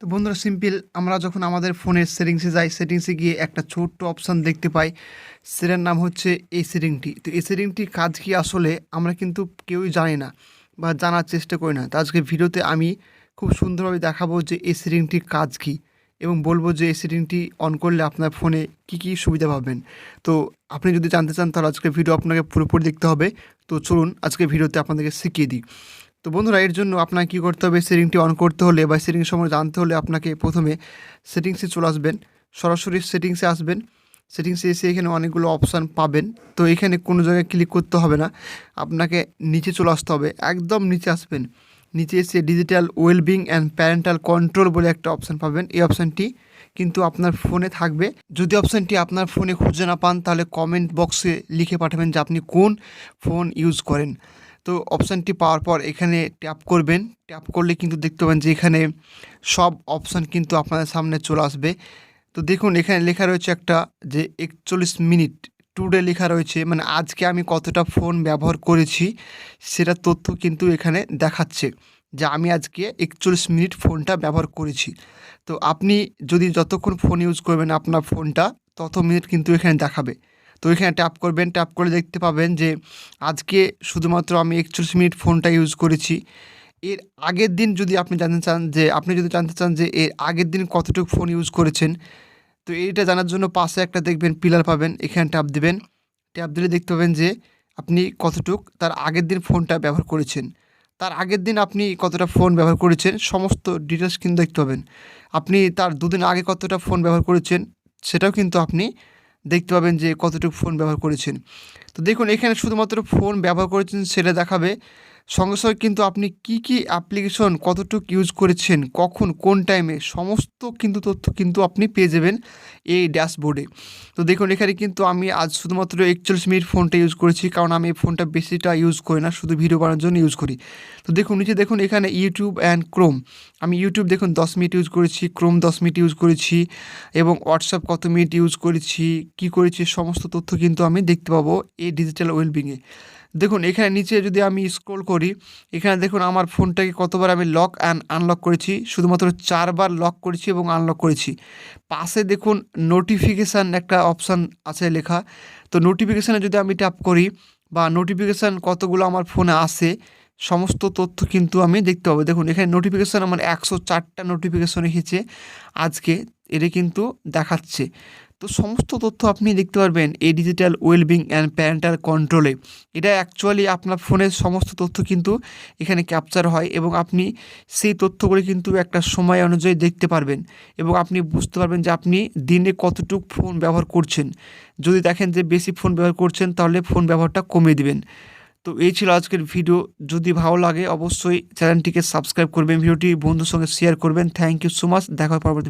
তো বন্ধুরা, সিম্পল আমরা যখন আমাদের ফোনের সেটিংসে যাই সেটিংসে গিয়ে একটা ছোট্ট অপশান দেখতে পাই। সেটার নাম হচ্ছে এই সেটিংটি তো এই সেটিংটির কাজ কি আসলে, আমরা কিন্তু কেউই জানি না বা জানার চেষ্টা করি না। তো আজকে ভিডিওতে আমি খুব সুন্দরভাবে দেখাবো যে এই সেটিংটির কাজ কি এবং বলব যে এই সেটিংটি অন করলে আপনার ফোনে কি কি সুবিধা পাবেন। তো আপনি যদি জানতে চান, তাহলে আজকে ভিডিও আপনাকে পুরোপুরি দেখতে হবে। তো চলুন আজকে ভিডিওতে আপনাদেরকে শিখিয়ে দিই। তো বন্ধুরা, এর জন্য আপনাকে কী করতে হবে? সেটিংটি অন করতে হলে বা সেটিং সম্বন্ধে জানতে হলে আপনাকে প্রথমে সেটিংসে চলে আসবেন। সরাসরি সেটিংসে আসবেন। সেটিংসে এসে এখানে অনেকগুলো অপশান পাবেন। তো এখানে কোনো জায়গায় ক্লিক করতে হবে না। আপনাকে নিচে চলে আসতে হবে। একদম নিচে আসবেন। নিচে এসে digital wellbeing and parental control বলে একটা অপশান পাবেন। এই অপশানটি কিন্তু আপনার ফোনে থাকবে। যদি অপশানটি আপনার ফোনে খুঁজে না পান, তাহলে কমেন্ট বক্সে লিখে পাঠাবেন যে আপনি কোন ফোন ইউজ করেন। তো অপশানটি পাওয়ার পর এখানে ট্যাপ করবেন। ট্যাপ করলে কিন্তু দেখতে পাবেন যে এখানে সব অপশান কিন্তু আপনাদের সামনে চলে আসবে। তো দেখুন, এখানে লেখা রয়েছে একটা যে একচল্লিশ মিনিট টুডে লেখা রয়েছে। মানে আজকে আমি কতটা ফোন ব্যবহার করেছি সেটা তথ্য কিন্তু এখানে দেখাচ্ছে যে আমি আজকে একচল্লিশ মিনিট ফোনটা ব্যবহার করেছি। তো আপনি যদি যতক্ষণ ফোন ইউজ করবেন আপনার ফোনটা তত মিনিট কিন্তু এখানে দেখাবে। তো এখানে ট্যাপ করবেন ট্যাপ করে দেখতে পাবেন যে আজকে শুধুমাত্র আমি একচল্লিশ মিনিট ফোনটা ইউজ করেছি। এর আগের দিন যদি আপনি জানতে চান যে, আপনি যদি জানতে চান যে এর আগের দিন কতটুকু ফোন ইউজ করেছেন, তো এইটা জানার জন্য পাশে একটা দেখবেন পিলার পাবেন, এখানে ট্যাপ দিবেন। ট্যাপ দিলে দেখতে পাবেন যে আপনি কতটুক তার আগের দিন ফোনটা ব্যবহার করেছেন। তার আগের দিন আপনি কতটা ফোন ব্যবহার করেছেন, সমস্ত ডিটেলস কিন্তু দেখতে পাবেন। আপনি তার দুদিন আগে কতটা ফোন ব্যবহার করেছেন, সেটাও কিন্তু আপনি দেখতে পাবেন যে কতটুকু ফোন ব্যবহার করেছেন। তো দেখুন, এখানে শুধুমাত্র ফোন ব্যবহার করেছেন, সেটা দেখাবে সঙ্গে সঙ্গে কিন্তু আপনি কি কি অ্যাপ্লিকেশন কতটুকু ইউজ করেছেন, কখন, কোন টাইমে সমস্ত কিন্তু তথ্য কিন্তু আপনি পেয়ে যাবেন এই ড্যাশবোর্ডে তো দেখুন, এখানে কিন্তু আমি আজ শুধুমাত্র একচল্লিশ মিনিট ফোনটা ইউজ করেছি, কারণ আমি এই ফোনটা বেশিটা ইউজ করি না, শুধু ভিডিও বানানোর জন্য ইউজ করি। তো দেখুন, নিচে দেখুন, এখানে ইউটিউব অ্যান্ড ক্রোম আমি ইউটিউব দেখুন, দশ মিনিট ইউজ করেছি ক্রোম দশ মিনিট ইউজ করেছি, এবং হোয়াটসঅ্যাপ কত মিনিট ইউজ করেছি, কি করেছি, সমস্ত তথ্য কিন্তু আমি দেখতে পাবো এই ডিজিটাল ওয়েলবিংয়ে দেখুন, এখানে নিচে যদি আমি স্ক্রল করি, এখানে দেখুন আমার ফোনটাকে কতবার আমি লক অ্যান্ড আনলক করেছি, শুধুমাত্র চারবার লক করেছি এবং আনলক করেছি। পাশে দেখুন নোটিফিকেশান একটা অপশান আছে লেখা। তো নোটিফিকেশানে যদি আমি ট্যাপ করি বা নোটিফিকেশান কতগুলো আমার ফোনে আসে, সমস্ত তথ্য কিন্তু আমি দেখতে পাবো। দেখুন, এখানে নোটিফিকেশান আমার একশো চারটা নোটিফিকেশান এসেছে, আজকে এটা কিন্তু দেখাচ্ছে। তো সমস্ত তথ্য আপনি দেখতে পারবেন এই ডিজিটাল ওয়েলবিং অ্যান্ড প্যারেন্টাল কন্ট্রোলে এটা অ্যাকচুয়ালি আপনার ফোনের সমস্ত তথ্য কিন্তু এখানে ক্যাপচার হয় এবং আপনি সেই তথ্যগুলি কিন্তু একটা সময় অনুযায়ী দেখতে পারবেন এবং আপনি বুঝতে পারবেন যে আপনি দিনে কতটুকু ফোন ব্যবহার করছেন। যদি দেখেন যে বেশি ফোন ব্যবহার করছেন তাহলে ফোন ব্যবহারটা কমিয়ে দিবেন। তো এই ছিল আজকের ভিডিও। যদি ভালো লাগে অবশ্যই চ্যানেলটিকে সাবস্ক্রাইব করবেন, ভিডিওটি বন্ধুর সঙ্গে শেয়ার করবেন। থ্যাংক ইউ সো মাচ দেখা পরবর্তী